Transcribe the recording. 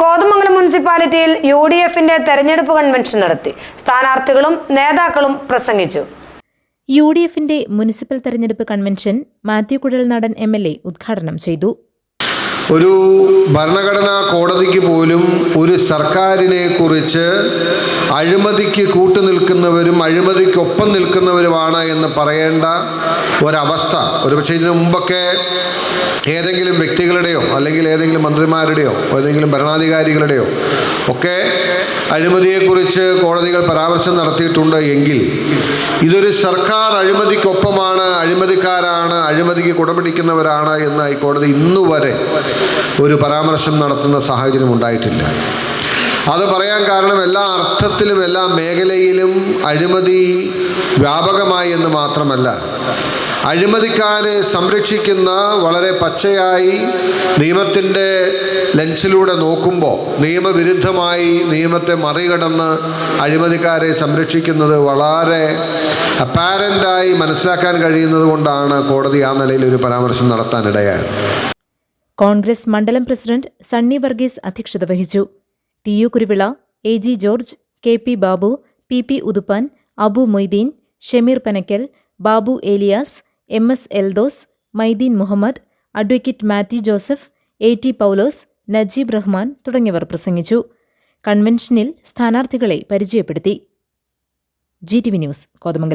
കോതമംഗലം മുനിസിപ്പാലിറ്റിയിൽ U D എഫിന്റെ തെരഞ്ഞെടുപ്പ് കൺവെൻഷൻ നടത്തി. സ്ഥാനാർത്ഥികളും നേതാക്കളും പ്രസംഗിച്ചു. യു ഡി എഫിന്റെ മുനിസിപ്പൽ തെരഞ്ഞെടുപ്പ് convention Mathew Kuzhalnadan M L A ഉദ്ഘാടനം ചെയ്തു. ഒരു ഭരണഘടനാ കോടതിക്ക് പോലും ഒരു സർക്കാരിനെ കുറിച്ച് അഴിമതിക്ക് കൂട്ടുനിൽക്കുന്നവരും അഴിമതിക്കൊപ്പം നിൽക്കുന്നവരുമാണ് എന്ന് പറയേണ്ട ഒരവസ്ഥ. ഒരുപക്ഷെ ഇതിനു മുമ്പൊക്കെ ഏതെങ്കിലും വ്യക്തികളുടെയോ അല്ലെങ്കിൽ ഏതെങ്കിലും മന്ത്രിമാരുടെയോ ഏതെങ്കിലും ഭരണാധികാരികളുടെയോ ഒക്കെ അഴിമതിയെക്കുറിച്ച് കോടതികൾ പരാമർശം നടത്തിയിട്ടുണ്ട് എങ്കിൽ ഇതൊരു സർക്കാർ അഴിമതിക്കൊപ്പമാണ് അഴിമതിക്കാരാണ് അഴിമതിക്ക് കുടപിടിക്കുന്നവരാണ് എന്ന് ഹൈക്കോടതി ഇന്നുവരെ ഒരു പരാമർശം നടത്തുന്ന സാഹചര്യം ഉണ്ടായിട്ടില്ല. അത് പറയാൻ കാരണം എല്ലാ അർത്ഥത്തിലും എല്ലാ മേഖലയിലും അഴിമതി വ്യാപകമായി എന്ന് മാത്രമല്ല അഴിമതിക്കാരെ സംരക്ഷിക്കുന്ന വളരെ പച്ചയായി നിയമത്തിന്റെ ലെൻസിലൂടെ നോക്കുമ്പോൾ നിയമവിരുദ്ധമായി നിയമത്തെ മറികടന്ന് അഴിമതിക്കാരെ സംരക്ഷിക്കുന്നത് വളരെ അപ്പാരന്റായി മനസ്സിലാക്കാൻ കഴിയുന്നത് കൊണ്ടാണ് കോടതി ആ നിലയിൽ ഒരു പരാമർശം നടത്താനിടയായത്. കോൺഗ്രസ് മണ്ഡലം പ്രസിഡന്റ് സണ്ണി വർഗീസ് അധ്യക്ഷത വഹിച്ചു. T U Kuruvila A G George K P Babu P P Uthuppan Abu Moideen Shameer Panakkal Babu Elias M S Eldhose Maideen Muhammad advocate Mathew Joseph A T Paulose Najeeb Rahman തുടങ്ങിയവർ പ്രസംഗിച്ചു. കൺവെൻഷനിൽ സ്ഥാനാർത്ഥികളെ പരിചയപ്പെടുത്തി. G T V news Kothamangalam.